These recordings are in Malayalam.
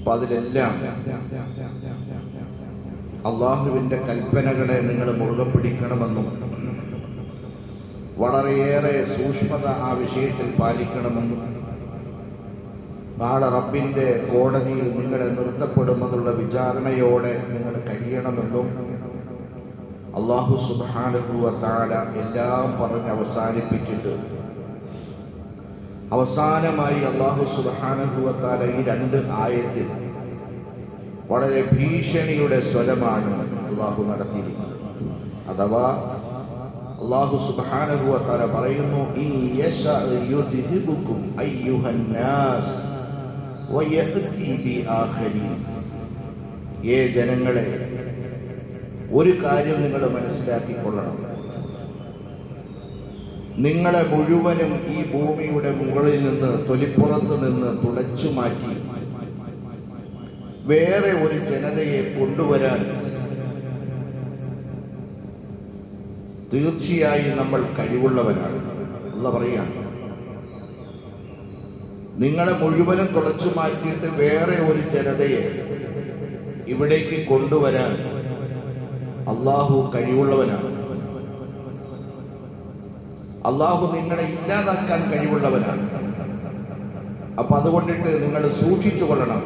അപ്പൊ അതിലെല്ലാം അള്ളാഹുവിന്റെ കൽപ്പനകളെ നിങ്ങൾ മുറുകെ പിടിക്കണമെന്നും വളരെയേറെ സൂക്ഷ്മത ആ വിഷയത്തിൽ പാലിക്കണമെന്നും നാളെ റബ്ബിന്റെ കോടതിയിൽ നിങ്ങളെ നിർത്തപ്പെടുമെന്നുള്ള വിചാരണയോടെ നിങ്ങൾ കഴിയണമെന്നും അള്ളാഹു സുബാനുഭൂവ താല എല്ലാം പറഞ്ഞ് അവസാനിപ്പിച്ചിട്ട് അവസാനമായി അള്ളാഹു സുബാനുഭവത്താല താല ഈ രണ്ട് ആയത്തിൽ വളരെ ഭീഷണിയുടെ സ്വരമാണ് അള്ളാഹു നടത്തിയിരിക്കുന്നത് അഥവാ അള്ളാഹു സുബാനുഭവത്താല താല പറയുന്നു ഈ യശഅ യുദ്ഹിബുക്കും അയ്യുഹന്നാസ് വയഅതി ബിആഖരീൻ." ഏ ജനങ്ങളെ ഒരു കാര്യം നിങ്ങൾ മനസ്സിലാക്കിക്കൊള്ളണം നിങ്ങളെ മുഴുവനും ഈ ഭൂമിയുടെ മുകളിൽ നിന്ന് തൊലിപ്പുറത്ത് നിന്ന് തുടച്ചു മാറ്റി. വേറെ ഒരു ജനതയെ കൊണ്ടുവരാൻ തീർച്ചയായും നമ്മൾ കഴിവുള്ളവരാണ്. അല്ല പറയുകയാണ് നിങ്ങളെ മുഴുവനും തുടച്ചു മാറ്റിയിട്ട് വേറെ ഒരു ജനതയെ ഇവിടേക്ക് കൊണ്ടുവരാൻ അള്ളാഹു കഴിവുള്ളവനാണ്. അള്ളാഹു നിങ്ങളെ ഇല്ലാതാക്കാൻ കഴിവുള്ളവനാണ്. അപ്പൊ അതുകൊണ്ടിട്ട് നിങ്ങൾ സൂക്ഷിച്ചു കൊള്ളണം.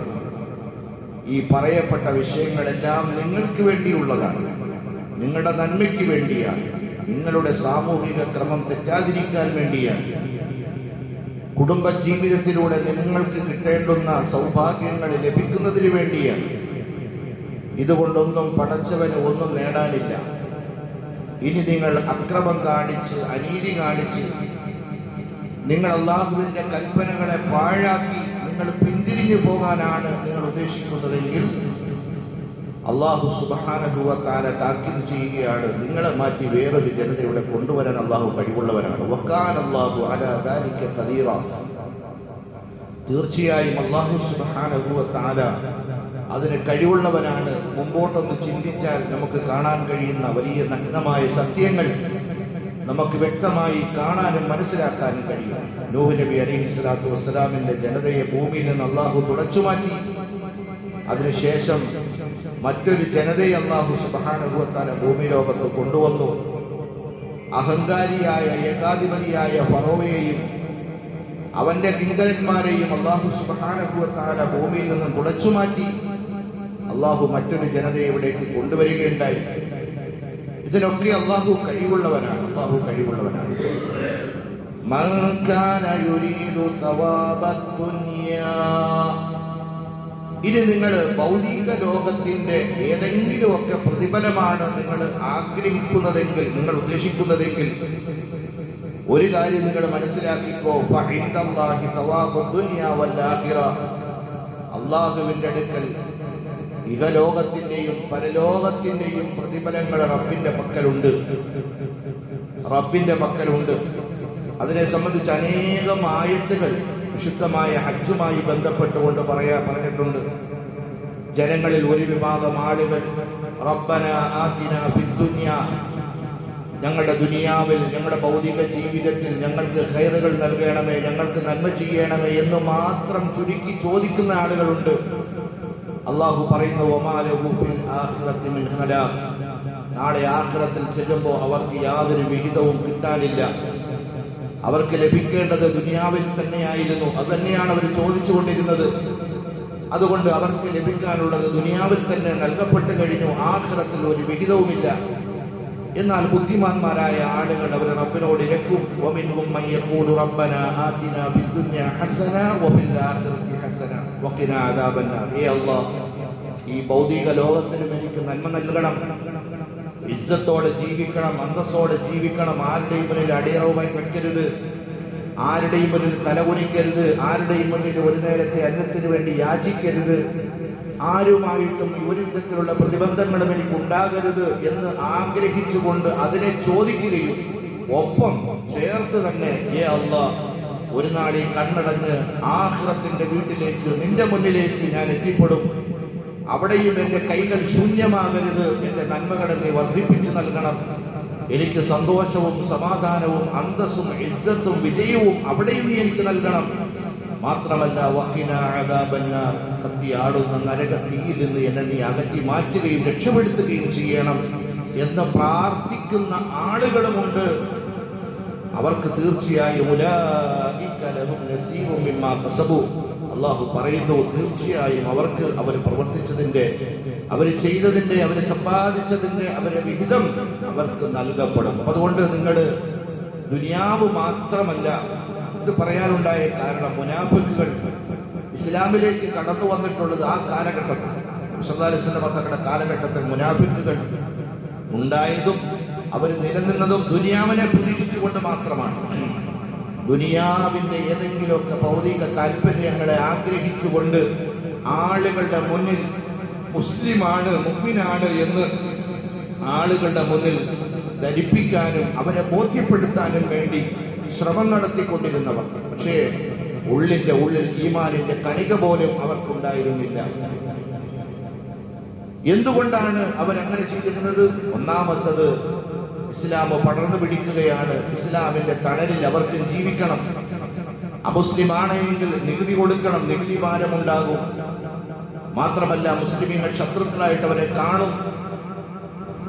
ഈ പറയപ്പെട്ട വിഷയങ്ങളെല്ലാം നിങ്ങൾക്ക് വേണ്ടിയുള്ളതാണ്. നിങ്ങളുടെ നന്മയ്ക്ക് വേണ്ടിയാണ്. നിങ്ങളുടെ സാമൂഹിക ക്രമം തെറ്റാതിരിക്കാൻ വേണ്ടിയാണ്. കുടുംബ ജീവിതത്തിലൂടെ നിങ്ങൾക്ക് കിട്ടേണ്ടുന്ന സൗഭാഗ്യങ്ങൾ ലഭിക്കുന്നതിന് വേണ്ടിയാണ്. ഇതുകൊണ്ടൊന്നും പടച്ചവന് ഒന്നും നേടാനില്ല. ഇനി നിങ്ങൾ അക്രമം കാണിച്ച് അനീതി കാണിച്ച് നിങ്ങൾ അള്ളാഹുവിന്റെ കൽപ്പനകളെ പാഴാക്കി നിങ്ങൾ പിന്തിരിഞ്ഞു പോകാനാണ് നിങ്ങൾ ഉദ്ദേശിക്കുന്നതെങ്കിൽ അള്ളാഹു സുബാനുഭവക്കാരെ താക്കീത് ചെയ്യുകയാണ്. നിങ്ങളെ മാറ്റി വേറൊരു ജനത ഇവിടെ കൊണ്ടുവരാൻ അള്ളാഹു കഴിവുള്ളവരാണ് വക്കാൻ അള്ളാഹു അലാദാനിക്ക കദീറ തീർച്ചയായും അള്ളാഹു സുബാനഹുവത്താല അതിന് കഴിവുള്ളവനാണ്. മുമ്പോട്ടൊന്ന് ചിന്തിച്ചാൽ നമുക്ക് കാണാൻ കഴിയുന്ന വലിയ നഗ്നമായ സത്യങ്ങൾ നമുക്ക് വ്യക്തമായി കാണാനും മനസ്സിലാക്കാനും കഴിയും. നൂഹ് നബി അലൈഹി സ്വലാത്തു വസ്സലാമിന്റെ ജനതയെ ഭൂമിയിൽ നിന്ന് അള്ളാഹു തുടച്ചു മാറ്റി. അതിനുശേഷം മറ്റൊരു ജനതയെ അള്ളാഹു സുബാനുഭവത്താന ഭൂമി ലോകത്ത് കൊണ്ടുവന്നു. അഹങ്കാരിയായ ഏകാധിപതിയായ ഫറോവയെയും അവന്റെ കിങ്കരന്മാരെയും അള്ളാഹു സുബാനുഭവത്താല ഭൂമിയിൽ നിന്നും തുടച്ചു മാറ്റി. അള്ളാഹു മറ്റൊരു ജനതയെ ഇവിടേക്ക് കൊണ്ടുവരികയുണ്ടായി. ഇതിനൊക്കെ അള്ളാഹു കഴിവുള്ളവനാണ്. അള്ളാഹു കഴിവുള്ളവനാണ്. ഇനി നിങ്ങൾ ഭൗതിക ലോകത്തിന്റെ ഏതെങ്കിലുമൊക്കെ പ്രതിഫലമാണ് നിങ്ങൾ ആഗ്രഹിക്കുന്നതെങ്കിൽ നിങ്ങൾ ഉദ്ദേശിക്കുന്നതെങ്കിൽ ഒരു കാര്യം നിങ്ങൾ മനസ്സിലാക്കിക്കോ. അള്ളാഹുവിന്റെ അടുക്കൽ ഇഹലോകത്തിന്റെയും പരലോകത്തിന്റെയും പ്രതിഫലങ്ങൾ റബ്ബിന്റെ പക്കലുണ്ട്. റബ്ബിന്റെ പക്കലുണ്ട്. അതിനെ സംബന്ധിച്ച് അനേകം ആയത്തുകൾ വിശുദ്ധമായ ഹജ്ജുമായി ബന്ധപ്പെട്ടുകൊണ്ട് പറയാ പറഞ്ഞിട്ടുണ്ട്. ജനങ്ങളിൽ ഒരു വിഭാഗം ആളുകൾ റബ്ബന ആദിന ഫിദ്ദുനിയ ഞങ്ങളുടെ ദുനിയാവിൽ ഞങ്ങളുടെ ഭൗതിക ജീവിതത്തിൽ ഞങ്ങൾക്ക് ഖൈറുകൾ നൽകണമേ ഞങ്ങൾക്ക് നന്മ ചെയ്യണമേ എന്ന് മാത്രം ചുരുക്കി ചോദിക്കുന്ന ആളുകളുണ്ട്. അള്ളാഹു പറയുന്ന നാളെ ആഹ്റത്തിൽ ചെല്ലുമ്പോൾ അവർക്ക് യാതൊരു വിഹിതവും കിട്ടാനില്ല. അവർക്ക് ലഭിക്കേണ്ടത് ദുനിയാവിൽ തന്നെയായിരുന്നു. അത് തന്നെയാണ് അവർ ചോദിച്ചുകൊണ്ടിരുന്നത്. അതുകൊണ്ട് അവർക്ക് ലഭിക്കാനുള്ളത് ദുനിയാവിൽ തന്നെ നൽകപ്പെട്ടു കഴിഞ്ഞു ആഹ്റത്തിൽ ഒരു വിഹിതവുമില്ല. എന്നാൽ ബുദ്ധിമാന്മാരായ ആളുകൾ അവർ റബ്ബിനോട് ഇരക്കും. ഹസന ഈ ഭൗതിക ലോകത്തിനും എനിക്ക് നന്മ നൽകണം. ഇസ്സത്തോടെ ജീവിക്കണം അന്തസ്സോടെ ജീവിക്കണം. ആരുടെയും മുന്നിൽ അടിയറവുമായി വെക്കരുത് ആരുടെയും മുന്നിൽ തലകുനിക്കരുത്. ആരുടെയും മുന്നിൽ ഒരു നേരത്തെ അന്നത്തിന് വേണ്ടി യാചിക്കരുത്. ആരുമായിട്ടും ഒരു വിധത്തിലുള്ള പ്രതിബന്ധങ്ങളും എനിക്ക് ഉണ്ടാകരുത് എന്ന് ആഗ്രഹിച്ചുകൊണ്ട് അതിനെ ചോദിക്കുകയും ഒപ്പം ചേർത്ത് തന്നെ ഏ അല്ല ഒരു നാളീ കണ്ണടഞ്ഞ് ആഹ്റത്തിന്റെ വീട്ടിലേക്ക് നിന്റെ മുന്നിലേക്ക് ഞാൻ എത്തിപ്പെടും. അവിടെയും എന്റെ കൈകൾ ശൂന്യമാകരുത് എന്റെ നന്മകളെ നീ വർദ്ധിപ്പിച്ചു നൽകണം. എനിക്ക് സന്തോഷവും സമാധാനവും അന്തസ്സും ഇജ്ജത്തും വിജയവും അവിടെയും നീ എനിക്ക് നൽകണം. മാത്രമല്ല കത്തിയാടുന്ന നരകത്തിയിൽ നിന്ന് എന്നെ നീ അകറ്റി മാറ്റുകയും രക്ഷപ്പെടുത്തുകയും ചെയ്യണം എന്ന് പ്രാർത്ഥിക്കുന്ന ആളുകളുമുണ്ട്. അവർക്ക് തീർച്ചയായും ഉലായിക അള്ളാഹു പറയുന്നു തീർച്ചയായും അവർക്ക് അവർ പ്രവർത്തിച്ചതിന്റെ അവർ ചെയ്തതിന്റെ അവർ സമ്പാദിച്ചതിന്റെ അവരെ വിഹിതം അവർക്ക് നൽകപ്പെടും. അതുകൊണ്ട് നിങ്ങൾ ദുനിയാവ് മാത്രമല്ല ഇത് പറയാനുണ്ടായ കാരണം മുനാഫിക്കുകൾ ഇസ്ലാമിലേക്ക് കടന്നു വന്നിട്ടുള്ളത് ആ കാലഘട്ടത്തിൽ വിശദാലിസിന്റെ പത്തക്കട കാലഘട്ടത്തിൽ മുനാഫിക്കുകൾ ഉണ്ടായതും അവർ നിലനിന്നതും ദുനിയാവിനെ പ്രതീക്ഷിച്ചുകൊണ്ട് മാത്രമാണ്. ദുനിയാവിന്റെ ഏതെങ്കിലുമൊക്കെ ഭൗതിക താല്പര്യങ്ങളെ ആഗ്രഹിച്ചുകൊണ്ട് ആളുകളുടെ മുന്നിൽ മുസ്ലിമാണ് മുമ്പിനാണ് എന്ന് ആളുകളുടെ മുന്നിൽ ധരിപ്പിക്കാനും അവരെ ബോധ്യപ്പെടുത്താനും വേണ്ടി ശ്രമം നടത്തിക്കൊണ്ടിരുന്നവർ. പക്ഷേ ഉള്ളിന്റെ ഉള്ളിൽ ഈമാനിന്റെ കണിക പോലും അവർക്കുണ്ടായിരുന്നില്ല. എന്തുകൊണ്ടാണ് അവരങ്ങനെ ചെയ്തിരുന്നത്? ഒന്നാമത്തത് ഇസ്ലാം പടർന്നു പിടിക്കുകയാണ്. ഇസ്ലാമിന്റെ തണലിൽ അവർക്ക് ജീവിക്കണം. അമുസ്ലിം ആണെങ്കിൽ നികുതി കൊടുക്കണം നികുതി ഭാരമുണ്ടാകും മാത്രമല്ല മുസ്ലിമീങ്ങൾ ശത്രുക്കളായിട്ട് അവരെ കാണും.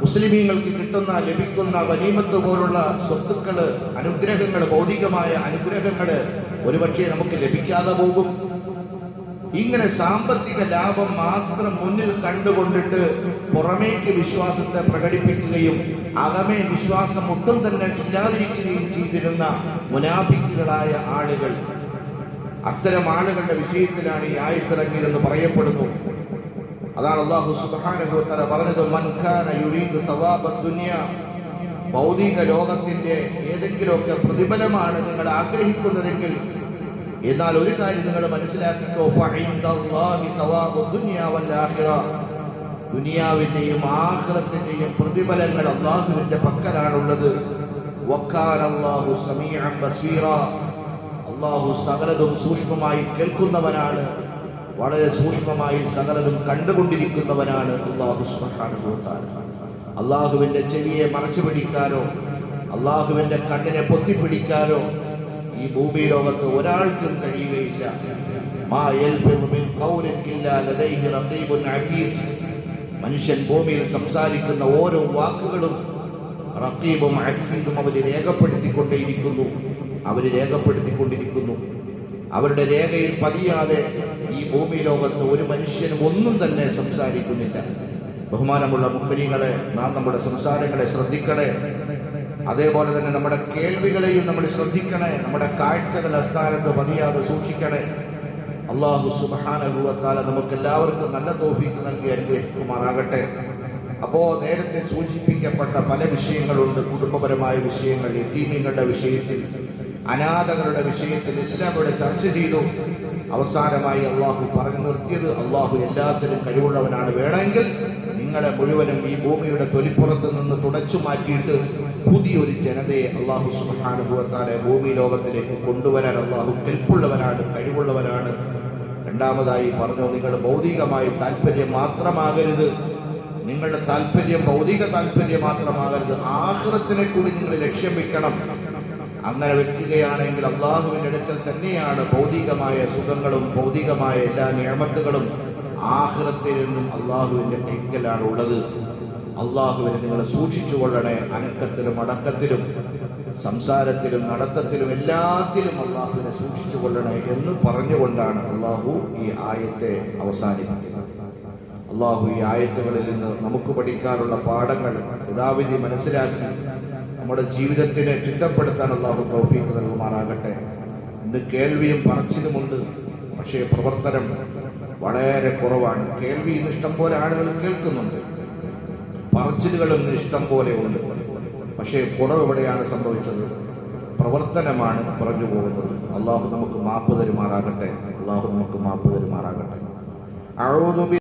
മുസ്ലിമീങ്ങൾക്ക് കിട്ടുന്ന ലഭിക്കുന്ന വനീമത്ത് പോലുള്ള സ്വത്തുക്കൾ അനുഗ്രഹങ്ങൾ ഭൗതികമായ അനുഗ്രഹങ്ങൾ ഒരുപക്ഷെ നമുക്ക് ലഭിക്കാതെ പോകും. ഇങ്ങനെ സാമ്പത്തിക ലാഭം മാത്രം മുന്നിൽ കണ്ടുകൊണ്ടിട്ട് പുറമേക്ക് വിശ്വാസത്തെ പ്രകടിപ്പിക്കുകയും അകമേ വിശ്വാസം ഒട്ടും തന്നെ ഇല്ലാതിരിക്കുകയും ചെയ്തിരുന്ന മുനാഫിക്കുകളായ ആളുകൾ. അത്തരം ആളുകളുടെ വിജയത്തിലാണ് ഈ ആയത്തിറങ്ങിയതെന്ന് പറയപ്പെടുന്നു. അതാണ് അള്ളാഹു വതആല പറഞ്ഞത് മൻഖാന യുരീദ് തവാബദ് ദുനിയ. ഭൗതിക ലോകത്തിന്റെ ഏതെങ്കിലുമൊക്കെ പ്രതിഫലമാണ് നിങ്ങൾ ആഗ്രഹിക്കുന്നതെങ്കിൽ എന്നാൽ ഒരു കാര്യം നിങ്ങൾ മനസ്സിലാക്കിക്കോ. ദുനിയാവിന്റെയും ആഗ്രഹത്തിന്റെയും പ്രതിഫലങ്ങൾ അള്ളാഹുവിന്റെ പക്കലാണുള്ളത്. അള്ളാഹു സകലതും സൂക്ഷ്മമായി കേൾക്കുന്നവനാണ്. വളരെ സൂക്ഷ്മമായി സകലതും കണ്ടുകൊണ്ടിരിക്കുന്നവനാണ് അള്ളാഹു തആല അള്ളാഹുവിന്റെ ചെവിയെ മറച്ചു പിടിക്കാനോ അള്ളാഹുവിന്റെ കണ്ണിനെ പൊത്തിപ്പിടിക്കാനോ ഈ ഭൂമി ലോകത്ത് ഒരാൾക്കും കഴിയുകയില്ല. മനുഷ്യൻ ഭൂമിയിൽ സംസാരിക്കുന്ന ഓരോ വാക്കുകളും റഖീബും അക്കീബും അവർ രേഖപ്പെടുത്തിക്കൊണ്ടേയിരിക്കുന്നു. അവർ രേഖപ്പെടുത്തിക്കൊണ്ടിരിക്കുന്നു. അവരുടെ രേഖയിൽ പതിയാതെ ഈ ഭൂമി ലോകത്ത് ഒരു മനുഷ്യനും ഒന്നും തന്നെ സംസാരിക്കുന്നില്ല. ബഹുമാനമുള്ള മുമ്പനികളെ നാം നമ്മുടെ സംസാരങ്ങളെ ശ്രദ്ധിക്കണേ. അതേപോലെ തന്നെ നമ്മുടെ കേൾവികളെയും നമ്മൾ ശ്രദ്ധിക്കണേ നമ്മുടെ കാഴ്ചകൾ അസ്ഥാനത്ത് മതിയാതെ സൂക്ഷിക്കണേ. അള്ളാഹു സുബാനുഭവത്താല നമുക്ക് എല്ലാവർക്കും നല്ല തോഫീക്ക് നൽകി അനുഗ്രഹിക്കുമാറാകട്ടെ. അപ്പോ നേരത്തെ സൂചിപ്പിക്കപ്പെട്ട പല വിഷയങ്ങളുണ്ട്. കുടുംബപരമായ വിഷയങ്ങൾ യത്തീമിങ്ങളുടെ വിഷയത്തിൽ അനാഥകളുടെ വിഷയത്തിൽ എല്ലാം ഇവിടെ ചർച്ച ചെയ്തു. അവസാനമായി അള്ളാഹു പറഞ്ഞു നിർത്തിയത് അള്ളാഹു എല്ലാത്തിനും കഴിവുള്ളവനാണ്. വേണമെങ്കിൽ നിങ്ങളെ മുഴുവനും ഈ ഭൂമിയുടെ തൊലിപ്പുറത്ത് നിന്ന് തുടച്ചു മാറ്റിയിട്ട് പുതിയൊരു ജനതയെ അള്ളാഹു സുബാനുഭവത്താലെ ഭൂമി ലോകത്തിലേക്ക് കൊണ്ടുവരാൻ അള്ളാഹു കെൽപ്പുള്ളവനാണ് കഴിവുള്ളവനാണ്. രണ്ടാമതായി പറഞ്ഞു നിങ്ങൾ ഭൗതികമായി താല്പര്യം മാത്രമാകരുത്. നിങ്ങളുടെ താല്പര്യം ഭൗതിക താല്പര്യം മാത്രമാകരുത്. ആഹ്ലത്തിനെ കൂടി നിങ്ങൾ ലക്ഷ്യം വെക്കണം. അങ്ങനെ വെക്കുകയാണെങ്കിൽ അള്ളാഹുവിന്റെ അടുക്കൽ തന്നെയാണ് ഭൗതികമായ സുഖങ്ങളും ഭൗതികമായ എല്ലാ നിയമത്തുകളും ആഹ്ലത്തിൽ നിന്നും അള്ളാഹുവിന്റെ കൈക്കലാണ് ഉള്ളത്. അള്ളാഹുവിനെ നിങ്ങൾ സൂക്ഷിച്ചു കൊള്ളണേ. അനക്കത്തിലും അടക്കത്തിലും സംസാരത്തിലും നടത്തത്തിലും എല്ലാത്തിലും അള്ളാഹുവിനെ സൂക്ഷിച്ചു കൊള്ളണേ എന്ന് പറഞ്ഞുകൊണ്ടാണ് അള്ളാഹു ഈ ആയത്തെ അവസാനിപ്പിക്കുന്നത്. അള്ളാഹു ഈ ആയത്തുകളിൽ നിന്ന് നമുക്ക് പഠിക്കാനുള്ള പാഠങ്ങൾ യഥാവിധി മനസ്സിലാക്കി നമ്മുടെ ജീവിതത്തിനെ ചിട്ടപ്പെടുത്താൻ അള്ളാഹു തൗഫീഖ് നൽകുമാറാകട്ടെ. ഇന്ന് കേൾവിയും പറച്ചിലുമുണ്ട്. പക്ഷേ പ്രവർത്തനം വളരെ കുറവാണ്. കേൾവി ഇഷ്ടം പോലെ ആളുകൾ കേൾക്കുന്നുണ്ട്. പറച്ചിലുകളും ഇഷ്ടം പോലെ ഉണ്ട്. പക്ഷേ കുറവ് എവിടെയാണ് സംഭവിച്ചത്? പ്രവർത്തനമാണ് കുറഞ്ഞു പോകുന്നത്. അള്ളാഹു നമുക്ക് മാപ്പ് തരുമാറാകട്ടെ. അള്ളാഹു നമുക്ക് മാപ്പ് തരുമാറാകട്ടെ. അഴുതുബി